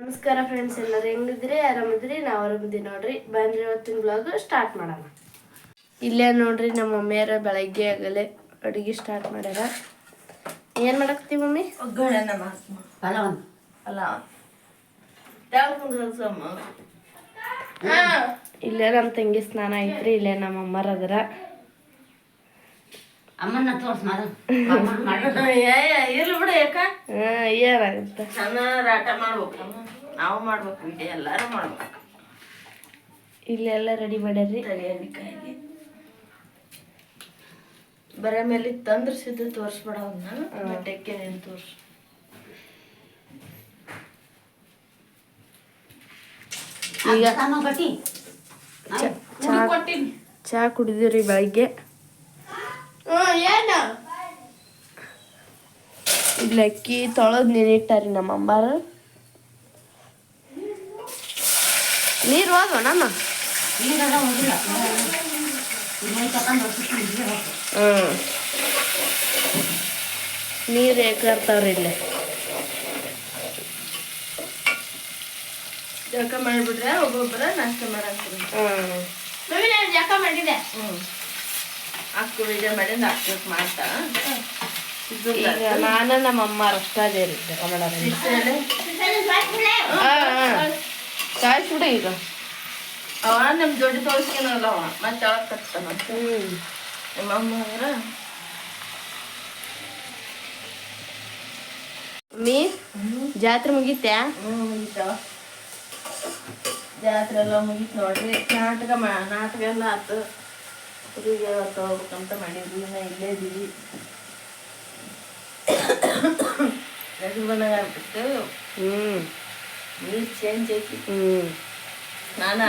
ನಮಸ್ಕಾರ ಫ್ರೆಂಡ್ಸ್ ಎಲ್ಲರೂ ಹೆಂಗಿದ್ರಿ ಆರಾಮಿದ್ರಿ ನಾವು ಆರಾಮಿದ್ದೀವಿ ನೋಡ್ರಿ. ಬಂದ್ರೆ ಇವತ್ತಿನ ಬ್ಲಾಗ್ ಸ್ಟಾರ್ಟ್ ಮಾಡೋಣ. ಇಲ್ಲೇ ನೋಡ್ರಿ ನಮ್ಮ ಮಮ್ಮಿಯರ ಬೆಳಗ್ಗೆ ಆಗಲೇ ಅಡುಗೆ ಸ್ಟಾರ್ಟ್ ಮಾಡ್ಯಾರ. ಏನು ಮಾಡಕ್ತೀವಿ ಮಮ್ಮಿ? ಒಗ್ಗರಣೆ ಪಲಾವ್. ಇಲ್ಲೇ ನಮ್ಮ ತಂಗಿ ಸ್ನಾನ ಐತ್ರಿ ಇಲ್ಲೇ ನಮ್ಮ ಅಮ್ಮರ ಅದರ. ಅಮ್ಮನ್ನ ತೋರ್ಸ್ ಮಾಡು. ಇರ್ಲಿ ಬಿಡು ಯಾಕ? ಏನಾಗುತ್ತೆ ಚೆನ್ನಾಗಿ ಆಟ ಮಾಡ್ಬೇಕು. ನಾವು ಮಾಡ್ಬೇಕು ವಿಡಿಯೋ ಎಲ್ಲಾರು ಮಾಡ್ಬೇಕು. ಇಲ್ಲೆಲ್ಲ ರೆಡಿ ಮಾಡ್ಯಾರಿ ತಲೆಯಲ್ಲಿ ಬರೇ ಮೇಲೆ ತಂದ್ರ ಸಿದ್ದು ತೋರಿಸ್ಬೇಡ ಅವನ್ನ ಬಟ್ಟೆಕ್ಕೆ ನೀನು ತೋರ್ಸು. ಈಗ ಚಾ ಕುಡಿದಿವ್ರಿ ಬೆಳಗ್ಗೆ. ಇಲ್ಲಿ ಅಕ್ಕಿ ತೊಳೆದು ನೀರಿಟ್ಟಾರಿ ನಮ್ಮ ಅಮ್ಮಾರ ನೀರು ಹೋದ್ವ ನಮ್ಮ ಹ್ಞೂ ನೀರು ಏಕಾರ್ತಾವ್ರಿ ಇಲ್ಲಿ? ಜಳಕ ಮಾಡಿಬಿಟ್ರೆ ಒಬ್ಬೊಬ್ಬರ ನಾಷ್ಟ ಮಾಡಾಕ್ತೀನಿ ಹ್ಞೂ ಜಳಕ ಮಾಡಿದೆ? ಹ್ಞೂ ಅಕ್ಕ ವಿಡಿಯೋ ಮಾಡಿಂದ ಅಕ್ಕ ಮಾಡ್ತಾ. ಈಗ ನಾನು ನಮ್ಮ ಅಮ್ಮ ಅಷ್ಟ ಅದೇ ರೀ ಜಪ ಮಾಡೋದ್ರಿಂದ. ಬಿಸಿಲಲ್ಲಿ ಹಾ ಹಾ. ಕಾಯಿಸ್ಬಿಡು ಈಗ. ಅವ ನಮ್ಮ ಜೋಡಿ ತೋರಿಸ್ಕೊನಲ್ಲ ಅವ ಮತ್ತೆ ಅವಾಗ ಕಟ್ತಾನ. ನಿಮ್ಮ ಅಮ್ಮ ಅವ್ರ ಮಮ್ಮಿ ಜಾತ್ರೆ ಮುಗೀತ್ಯಾ? ಹ್ಞೂ ಮುಗಿತಾವ ಜಾತ್ರೆ ಎಲ್ಲ ಮುಗೀತು ನೋಡ್ರಿ. ನಾಟಕ ಮಾ ನಾಟಕ ಎಲ್ಲ ಆತು. ಊರಿಗೆ ತಗೋಬೇಕಂತ ಹೋಗ್ಬೇಕಂತ ಮಾಡಿದ್ವಿ. ನಾ ಇಲ್ಲೇ ಇದ್ದೀವಿ ರಜೆ ಬಂದಾಗ ಆಗ್ಬಿಟ್ಟು ಹ್ಞೂ ನೀರು ಚೇಂಜ್ ಐತಿ. ಹ್ಞೂ ನಾನು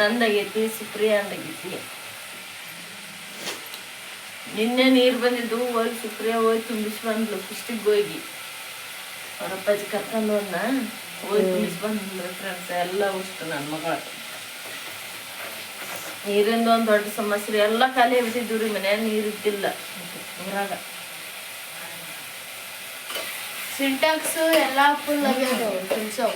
ನಂದಾಗೈತಿ ಸುಪ್ರಿಯ ಅಂದಾಗೈತಿ. ನಿನ್ನೆ ನೀರು ಬಂದಿದ್ದು ಹೋಗಿ ಸುಪ್ರಿಯ ಹೋಗಿ ತುಂಬಿಸಿ ಬಂದ್ಲು ಕುಷ್ಟಿಗೆ ಹೋಗಿ. ಅವರಪ್ಪಾಜಿ ಅಪ್ಪಾಜಿ ಕರ್ಕೊಂಡು ಹೋದ್ನ ಹೋಗಿ ತುಂಬಿಸಿ ಬಂದ್ಲು ಫ್ರೆಂಡ್ಸ್ ಎಲ್ಲ ಉಷ್ಟು ನನ್ನ ಮಗಳ. ನೀರಿಂದ ಒಂದು ದೊಡ್ಡ ಸಮಸ್ಯೆ ಎಲ್ಲಾ ಎಲ್ಲ ಖಾಲಿ ಆಗ್ಬಿಟ್ಟಿದ್ದು ರೀ ಮನ್ಯಾಗ ನೀರು ಇದ್ದಿಲ್ಲ. ಊರಾಗ. ಸಿಂಟ್ಯಾಕ್ಸ್ ಎಲ್ಲ ಫುಲ್ ಆಗ್ಯಾವ ತುಂಬಿಸವು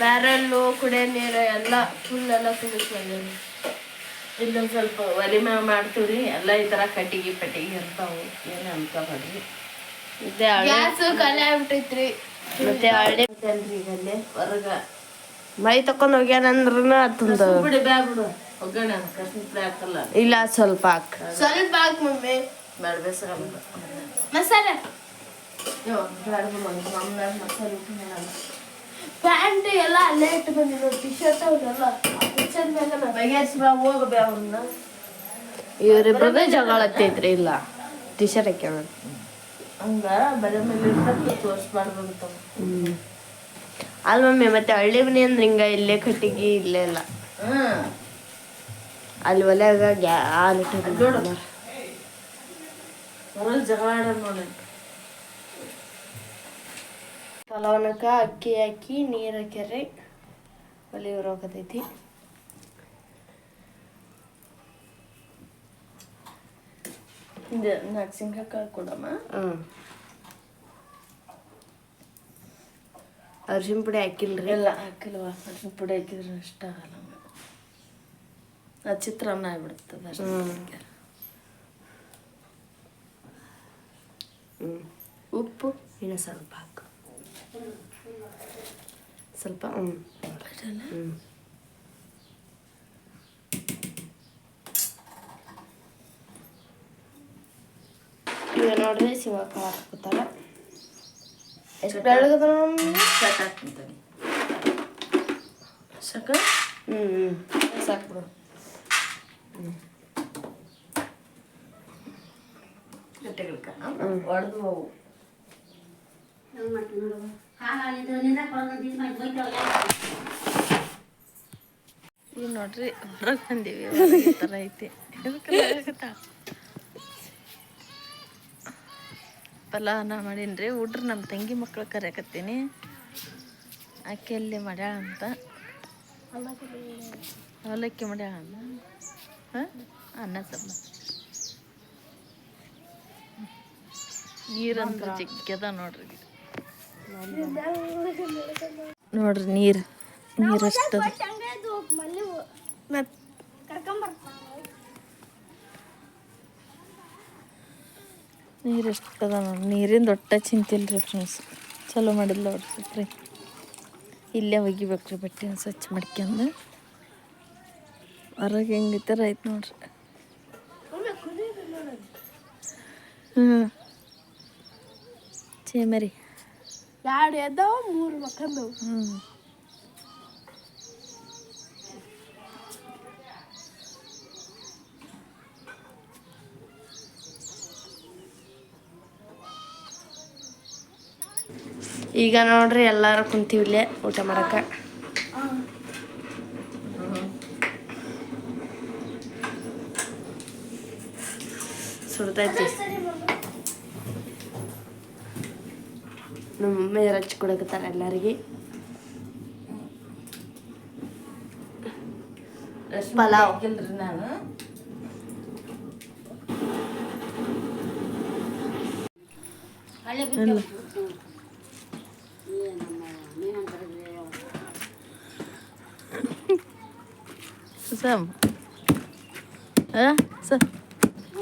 ಬ್ಯಾರಲ್ಲು ಕುಡಿಯೋ ನೀರು ಎಲ್ಲ ಫುಲ್ ಎಲ್ಲ ತುಂಬಿಸಿ ಬಂದೇವಿ ಇಲ್ಲೊಂದು ಸ್ವಲ್ಪ ಒಲೆ ಮ್ಯಾಗ ಮಾಡ್ತೀವ್ರಿ. ಎಲ್ಲ ಈ ಥರ ಕಟ್ಟಿಗೆ ಪಟ್ಟಿಗೆ ಇರ್ತಾವು ಏನು ಅನ್ಕೋಬೇಡ್ರಿ ಇದೆ ಗ್ಯಾಸ್ ಖಾಲಿ ಆಗ್ಬಿಟ್ಟೈತ್ರಿ. ಮತ್ತೆ ಹಳ್ಳಿ ಅಲ್ರಿ ಈಗ ಅಲ್ಲೇ ಹೊರಗ. ಮೈ ತಕೊಂಡ್ ಹೋಗ್ಯಾನಂದ್ರೂ ತುಂದ ಬಿಡಿ ಬ್ಯಾಗ್ ಬಿಡು. ಒಗ್ಗರಣೆ ಹಾಕಲ್ಲ. ಇಲ್ಲ ಸ್ವಲ್ಪ ಹಾಕ್. ಸ್ವಲ್ಪ ಹಾಕ್ ಮಮ್ಮಿ. ಬೇಡ ಬೇಸರಲ್ಲ ಮಸಾಲೆ ಪ್ಯಾಂಟ್ ಎಲ್ಲ ಅಲ್ಲೇ ಇಟ್ಟು ಬಂದಿರೋ ಟಿ ಶರ್ಟ್ ಅವನ್ನೆಲ್ಲ ಪಿಕ್ಚರ್ ಮ್ಯಾಗ ಬಗೆಹರಿಸಿ ಬಾ ಹೋಗ ಬೇ ಅವ್ರನ್ನ. ಇವ್ರಿಬ್ರದೇ ಜಗಳ ಹತ್ತೈತ್ರಿ ಇಲ್ಲ. ಟಿ ಶರ್ಟ್ ಹಾಕ್ಯಾವ ಹಂಗ ಬರೀ ಮೇಲೆ ಇರ್ತಕ್ಕ ತೋರಿಸ್ಬಾರ್ದು ಅಂತ. ಅಲ್ಲ ಮಮ್ಮಿ ಮತ್ತೆ ಹಳ್ಳಿ ಮನೆ ಅಂದ್ರೆ ಹಿಂಗ ಇಲ್ಲೇ ಕಟ್ಟಿಗೆ ಇಲ್ಲೇ ಇಲ್ಲ ಹ್ಮ್. ಅಲ್ಲಿ ಒಲೆಯಾಗ ಗ್ಯಾ ಹಾಲು ನೋಡಿ. ಪಲಾವನಕ ಅಕ್ಕಿ ಹಾಕಿ ನೀರು ಹಾಕ್ಯಾರ್ರಿ. ಒಲೆ ಉರೋಕತೈತಿ. ಇದು ನರ್ಸಿಂಗ್ ಕಾಳು ಕೊಡಮ್ಮ. ಹ್ಞೂ ಅರ್ಶಿನ ಪುಡಿ ಹಾಕಿಲ್ರಿ? ಎಲ್ಲ ಹಾಕಿಲ್ವ? ಅರ್ಶಿನ ಪುಡಿ ಹಾಕಿದ್ರೆ ಇಷ್ಟ ಆಗಲ್ಲ. ಅದು ಚಿತ್ರಾನ್ನ ಆಗ್ಬಿಡ್ತದೆ ಉಪ್ಪು ಇನ್ನು ಸ್ವಲ್ಪ ಹಾಕು. ಸ್ವಲ್ಪ ಹ್ಞೂ ಹ್ಞೂ ಈಗ ನೋಡ್ರಿ ಶಿವ ಹಾಕ್ಕೊತಾರ ಎಷ್ಟು ಬೆಳಗದ ಸಾಕು ಹಾಕ್ತೀನಿ ಸಾಕ ಹ್ಞೂ ಹ್ಞೂ ಸಾಕು ಬಿಡು. ಒಡೆದು ಹೋವು ಈಗ ನೋಡ್ರಿ, ಹೊರಗೆ ಬಂದೀವಿ ಥರ ಐತಿ. ಎದಕ್ಕೆ ಮಾಡೀನಿ ಮಾಡೀನಿ ಹುಡ್ರು ನಮ್ಮ ತಂಗಿ ಮಕ್ಕಳು ಕರೆಯಕತ್ತೀನಿ. ಆಕೆ ಅಲ್ಲಿ ಮಾಡ್ಯಾಳ ಅಂತ ಅವಲಕ್ಕಿ ಮಾಡ್ಯಾಳ ಹಾಂ? ಅನ್ನ ಸಾಂಬಾರು. ನೀರಂತೂ ಚಿಕ್ಕದ ನೋಡ್ರಿ ನೋಡ್ರಿ ನೀರು ನೀರು ಮತ್ ನೀರು ಎಷ್ಟದ ನೋಡಿ ನೀರಿಂದ ಒಟ್ಟ ಚಿಂತಿಲ್ಲ ರೀ ಫ್ರೆಂಡ್ಸ್ ಚಲೋ ಮಾಡಿಲ್ಲ ನೋಡ್ರಿ ಇಲ್ಲೇ ಒಗಿಬೇಕು ರೀ ಬಟ್ಟೆ ಸ್ವಚ್ಛ ಮಾಡ್ಕೊಂಡು ಹೊರಗೆ ಹೆಂಗಿತ್ತಾರ ಆಯ್ತು ನೋಡ್ರಿ. ಹ್ಞೂ ಚೇಮರಿ ಎರಡು ಎದ್ದಾವ ಮೂರು ಮಕ್ಕಂದವು. ಹ್ಞೂ ಈಗ ನೋಡ್ರಿ ಎಲ್ಲರೂ ಕುಂತೀವಿ ಇಲ್ಲೇ ಊಟ ಮಾಡಕ ಸುಡ್ತೈತಿ ನಮ್ಮ ಮಮ್ಮಿ ರಚ್ ಕೊಡಕತ್ತಾರ ಎಲ್ಲರಿಗೆ ಪಲಾವ್. ಹಾಕಿಲ್ರಿ ನಾನು ಹಳ್ಳಿ ಬಿಟ್ಟು ಏನಮ್ಮ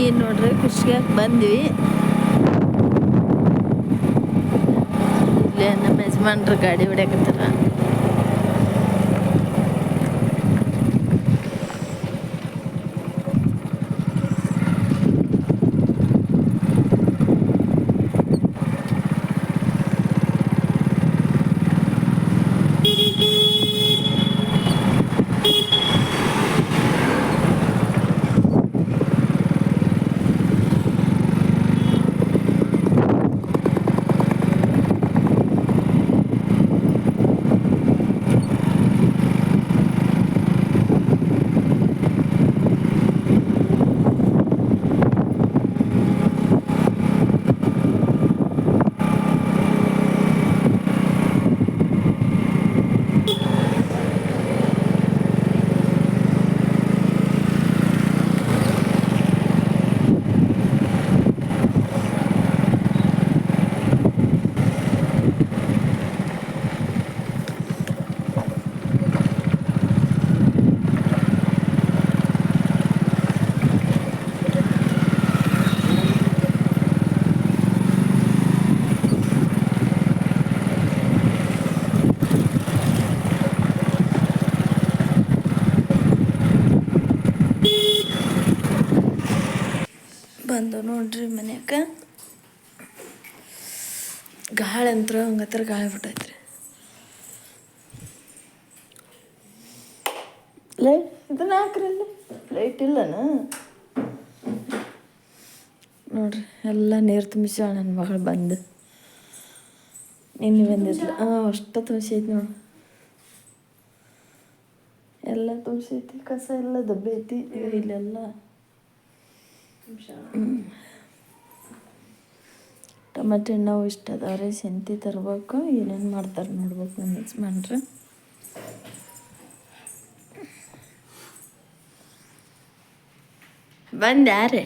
ಈಗ ನೋಡ್ರಿ ಗೆ ಬಂದ್ವಿ? ಇಲ್ಲೇ ನಮ್ಮ ಯಜಮಾನ್ರು ಗಾಡಿ ಹೊಡ್ಯಾಕತ್ತಾರ. ಬಂದು ನೋಡ್ರಿ ಮನ್ಯಾಗ. ಗಾಳಿ ಅಂತ್ರ ಹಂಗತ್ರ ಗಾಳಿ ಬಿಟ್ಟೈತ್ರಿ. ಲೈಟ್ ಇದನ್ನ ಹಾಕ್ರಿ ಲೈಟ್ ಇಲ್ಲನ? ನೋಡ್ರಿ ಎಲ್ಲ ನೀರು ತುಂಬಿಸ್ಯಾಳ ನನ್ನ ಮಗಳು ಬಂದು. ನಿನ್ನೆ ಬಂದಿದ್ಲು. ಹಾಂ ಅಷ್ಟು ತುಂಬಿಸೈತಿ ನೋಡು. ಎಲ್ಲ ತುಂಬಿಸೈತಿ ಕಸ ಎಲ್ಲ ದಬ್ಬೈತಿ. ಇಲ್ಲೆಲ್ಲ ಟೊಮೆಟೊ ಹಣ್ಣು ಇಷ್ಟ ಅದಾವ್ರಿ ಸೆಂತಿ ತರ್ಬೇಕು ಏನೇನು ಮಾಡ್ತಾರೆ ನೋಡ್ಬೇಕು ನಮ್ಮ ಯಜಮಾನ್ರು. ಬಂದ ಯಾರೇ